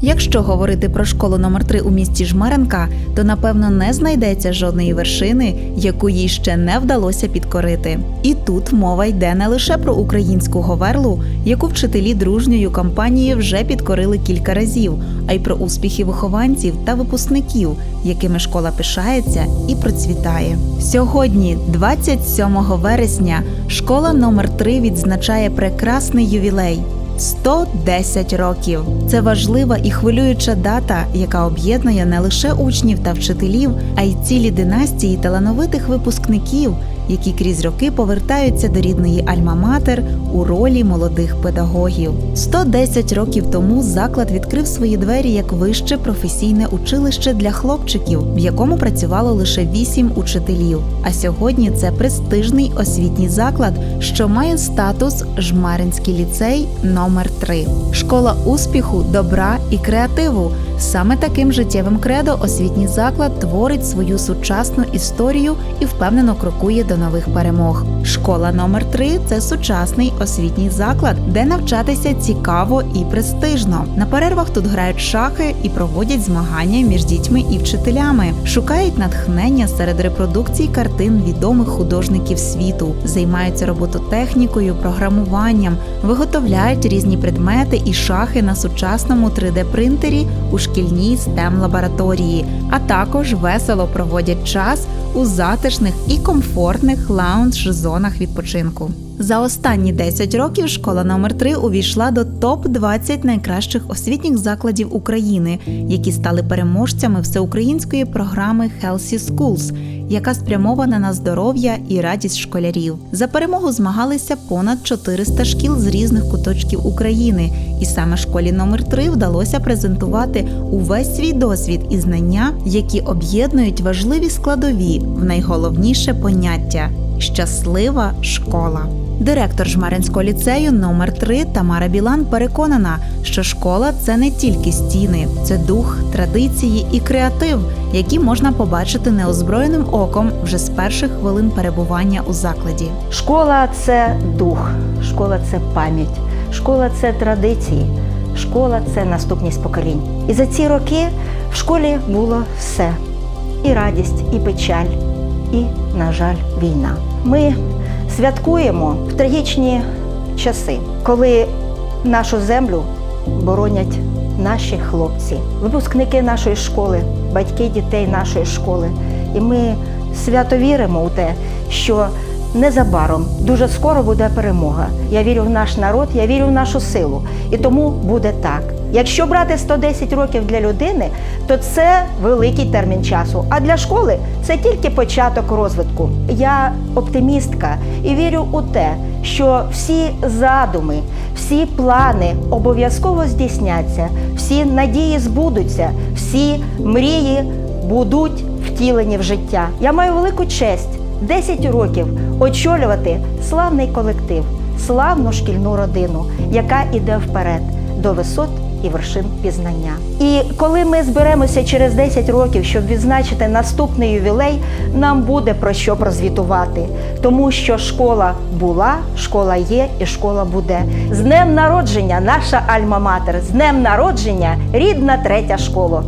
Якщо говорити про школу номер 3 у місті Жмеренка, то напевно не знайдеться жодної вершини, яку їй ще не вдалося підкорити. І тут мова йде не лише про українську говерлу, яку вчителі дружньою компанією вже підкорили кілька разів, а й про успіхи вихованців та випускників, якими школа пишається і процвітає. Сьогодні, 27 вересня, школа номер 3 відзначає прекрасний ювілей. 110 років. Це важлива і хвилююча дата, яка об'єднує не лише учнів та вчителів, а й цілі династії талановитих випускників, які крізь роки повертаються до рідної Альма-Матер у ролі молодих педагогів. 110 років тому заклад відкрив свої двері як вище професійне училище для хлопчиків, в якому працювало лише 8 учителів. А сьогодні це престижний освітній заклад, що має статус Жмаринський ліцей номер 3 школа успіху, добра і креативу. Саме таким життєвим кредо освітній заклад творить свою сучасну історію і впевнено крокує до нових перемог. Школа номер 3 це сучасний освітній заклад, де навчатися цікаво і престижно. На перервах тут грають шахи і проводять змагання між дітьми і вчителями, шукають натхнення серед репродукцій картин відомих художників світу, займаються робототехнікою, програмуванням, виготовляють різні предмети і шахи на сучасному 3D-принтері у шкільній stem лабораторії, а також весело проводять час у затишних і комфортних лаунж-зонах відпочинку. За останні 10 років школа номер 3 увійшла до топ 20 найкращих освітніх закладів України, які стали переможцями всеукраїнської програми Healthy Schools, яка спрямована на здоров'я і радість школярів. За перемогу змагалися понад 400 шкіл з різних куточків України, і саме школі номер 3 вдалося презентувати увесь свій досвід і знання, які об'єднують важливі складові в найголовніше поняття щаслива школа. Директор Жмеринського ліцею номер 3 Тамара Білан переконана, що школа це не тільки стіни, це дух, традиції і креатив, які можна побачити неозброєним оком вже з перших хвилин перебування у закладі. Школа це дух, школа це пам'ять, школа це традиції, школа це наступність поколінь. І за ці роки в школі було все: і радість, і печаль, і, на жаль, війна. Ми святкуємо в трагічні часи, коли нашу землю боронять наші хлопці, випускники нашої школи, батьки дітей нашої школи. І ми свято віримо у те, що незабаром дуже скоро буде перемога. Я вірю в наш народ, я вірю в нашу силу. І тому буде так. Якщо брати 110 років для людини, то це великий термін часу. А для школи це тільки початок розвитку. Я оптимістка і вірю у те, що всі задуми, всі плани обов'язково здійсняться, всі надії збудуться, всі мрії будуть втілені в життя. Я маю велику честь 10 років очолювати славний колектив, славну шкільну родину, яка іде вперед до висот і вершин пізнання. І коли ми зберемося через 10 років, щоб відзначити наступний ювілей, нам буде про що прозвітувати, тому що школа була, школа є і школа буде. З днем народження, наша Альма-Матер, з днем народження, рідна третя школа.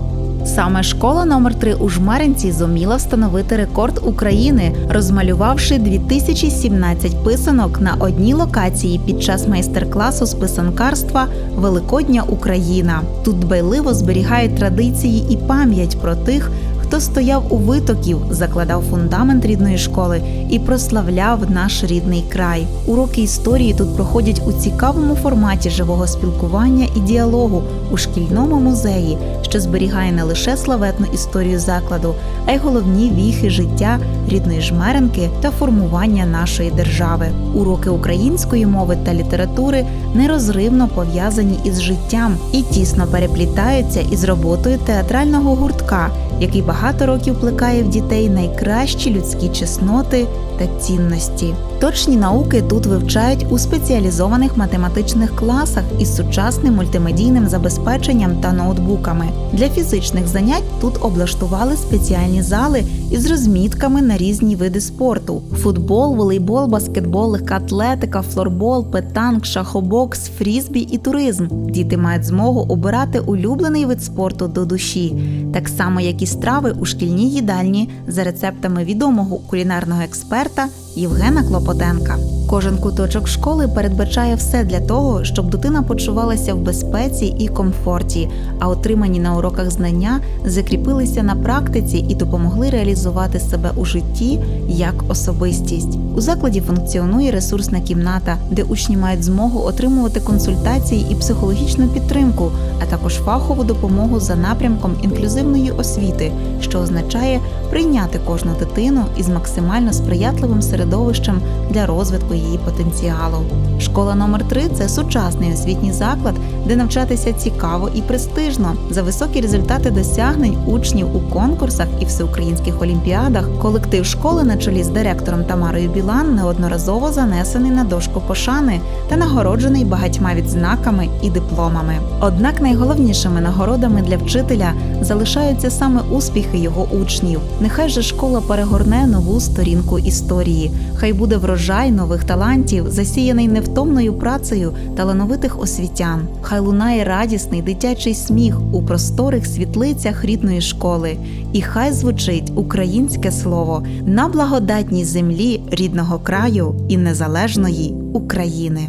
Саме школа номер 3 у Жмеринці зуміла встановити рекорд України, розмалювавши 2017 писанок на одній локації під час майстер-класу з писанкарства Великодня Україна. Тут дбайливо зберігають традиції і пам'ять про тих, хто стояв у витоків, закладав фундамент рідної школи і прославляв наш рідний край. Уроки історії тут проходять у цікавому форматі живого спілкування і діалогу у шкільному музеї, що зберігає не лише славетну історію закладу, а й головні віхи життя рідної жмеренки та формування нашої держави. Уроки української мови та літератури нерозривно пов'язані із життям і тісно переплітаються із роботою театрального гуртка, який багато багато років плекає в дітей найкращі людські чесноти та цінності. Точні науки тут вивчають у спеціалізованих математичних класах із сучасним мультимедійним забезпеченням та ноутбуками. Для фізичних занять тут облаштували спеціальні зали із розмітками на різні види спорту: футбол, волейбол, баскетбол, легка атлетика, флорбол, петанк, шахобокс, фрізбі і туризм. Діти мають змогу обирати улюблений вид спорту до душі, так само як і страви у шкільній їдальні за рецептами відомого кулінарного експерта Євгена Клопотенка. Кожен куточок школи передбачає все для того, щоб дитина почувалася в безпеці і комфорті, а отримані на уроках знання закріпилися на практиці і допомогли реалізувати себе у житті як особистість. У закладі функціонує ресурсна кімната, де учні мають змогу отримувати консультації і психологічну підтримку, а також фахову допомогу за напрямком інклюзивної освіти, що означає прийняти кожну дитину із максимально сприятливим середовищем для розвитку її потенціалу. Школа номер 3 це сучасний освітній заклад, де навчатися цікаво і престижно. За високі результати досягнень учнів у конкурсах і всеукраїнських олімпіадах колектив школи на чолі з директором Тамарою Білан неодноразово занесений на дошку пошани та нагороджений багатьма відзнаками і дипломами. Однак найголовнішими нагородами для вчителя залишаються саме успіхи його учнів. Нехай же школа перегорне нову сторінку історії. Хай буде врожай нових талантів, засіяний невтомною працею талановитих освітян. Хай лунає радісний дитячий сміх у просторих світлицях рідної школи, і хай звучить українське слово на благодатній землі рідного краю і незалежної України.